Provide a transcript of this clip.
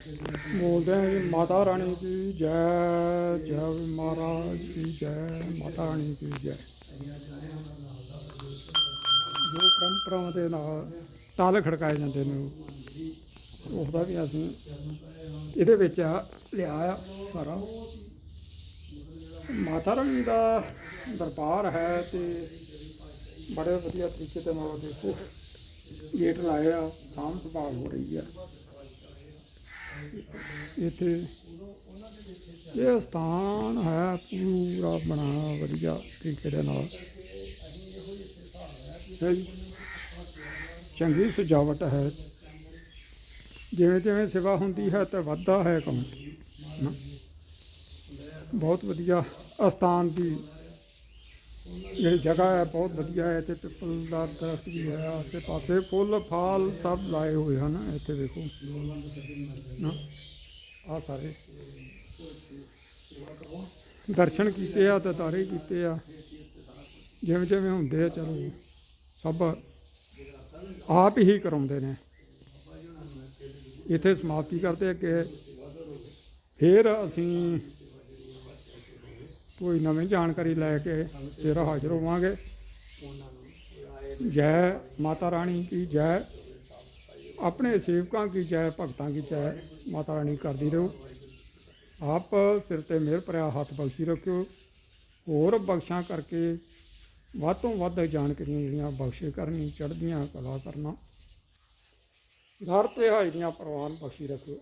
ਬੋਲਦੇ ਹਾਂ ਜੀ, ਮਾਤਾ ਰਾਣੀ ਕੀ ਜੈ ਜੈ ਮਹਾਰਾਜ ਕੀ ਜੈ, ਮਾਤਾ ਰਾਣੀ ਕੀ ਜੈ। ਜੋ ਪਰੰਪਰਾਵਾਂ ਦੇ ਨਾਲ ਤਾਲ ਖੜਕਾਏ ਜਾਂਦੇ ਨੇ ਉਸ ਦਾ ਵੀ ਅਸੀਂ ਇਹਦੇ ਵਿੱਚ ਲਿਆ ਆ ਸਾਰਾ। ਮਾਤਾ ਰਾਣੀ ਦਾ ਦਰਬਾਰ ਹੈ ਤੇ ਬੜੇ ਵਧੀਆ ਤਰੀਕੇ ਦੇ ਨਾਲ ਦੇਖੋ, ਗੇਟ ਲਾਏ ਆ ਸਾਂਭ ਸੰਭਾਲ ਹੋ ਰਹੀ ਹੈ ਇੱਥੇ। ਇਹ ਸਥਾਨ ਹੈ ਪੂਰਾ ਬਣਾ, ਵਧੀਆ ਤਰੀਕੇ ਦੇ ਨਾਲ। ਚੰਗੀ ਸਜਾਵਟ ਹੈ। ਜਿਵੇਂ ਜਿਵੇਂ ਸੇਵਾ ਹੁੰਦੀ ਹੈ ਤਾਂ ਵੱਧਦਾ ਹੈ ਕੰਮ। ਨਾ। ਬਹੁਤ ਵਧੀਆ ਅਸਥਾਨ ਦੀ ਜਿਹੜੀ ਜਗ੍ਹਾ ਹੈ, ਬਹੁਤ ਵਧੀਆ ਹੈ ਤੇ ਪਿੱਪਲ ਦਾ ਦਰਖਤ ਵੀ ਹੈ ਆਸੇ ਪਾਸੇ ਫੁੱਲ, ਫਾਲ ਸਭ ਲਾਏ ਹੋਏ ਹਨ, ਇੱਥੇ ਦੇਖੋ। ਨਾ ਆ ਸਾਰੇ। ਦਰਸ਼ਨ ਕੀਤੇ ਆ ਤੇ ਤਾਰੇ ਕੀਤੇ ਆ। ਜਿਵੇਂ ਜਿਵੇਂ ਹੁੰਦੇ ਆ, ਚਲੋ, ਸਭ ਆਪ ਹੀ ਕਰਾਉਂਦੇ ਨੇ। ਇੱਥੇ ਸਮਾਪਤੀ ਕਰਦੇ ਆ ਕਿ ਫਿਰ ਅਸੀਂ ਕੋਈ ਨਵੀਂ ਜਾਣਕਾਰੀ ਲੈ ਕੇ ਫਿਰ ਹਾਜ਼ਰ ਹੋਵਾਂਗੇ। ਜੈ ਮਾਤਾ ਰਾਣੀ ਕੀ ਜੈ। ਆਪਣੇ ਸੇਵਕਾਂ ਕੀ ਜੈ, ਭਗਤਾਂ ਕੀ ਜੈ, ਮਾਤਾ ਰਾਣੀ ਕਰਦੀ ਰਹੋ। ਆਪ ਸਿਰ ਤੇ ਮਿਹਰ ਭਰਿਆ ਹੱਥ ਬਖਸ਼ੀ ਰੱਖਿਓ। ਹੋਰ ਬਖਸ਼ਾਂ ਕਰਕੇ ਵੱਧ ਤੋਂ ਵੱਧ ਜਾਣਕਾਰੀਆਂ ਜਿਹੜੀਆਂ ਬਖਸ਼ੇ ਕਰਨੀ, ਚੜ੍ਹਦੀਆਂ ਕਲਾ ਕਰਨਾ। ਦਰ ਤੇ ਹਾਜ਼ਰੀਆਂ ਪ੍ਰਵਾਨ ਬਖਸ਼ੀ ਰੱਖਿਓ।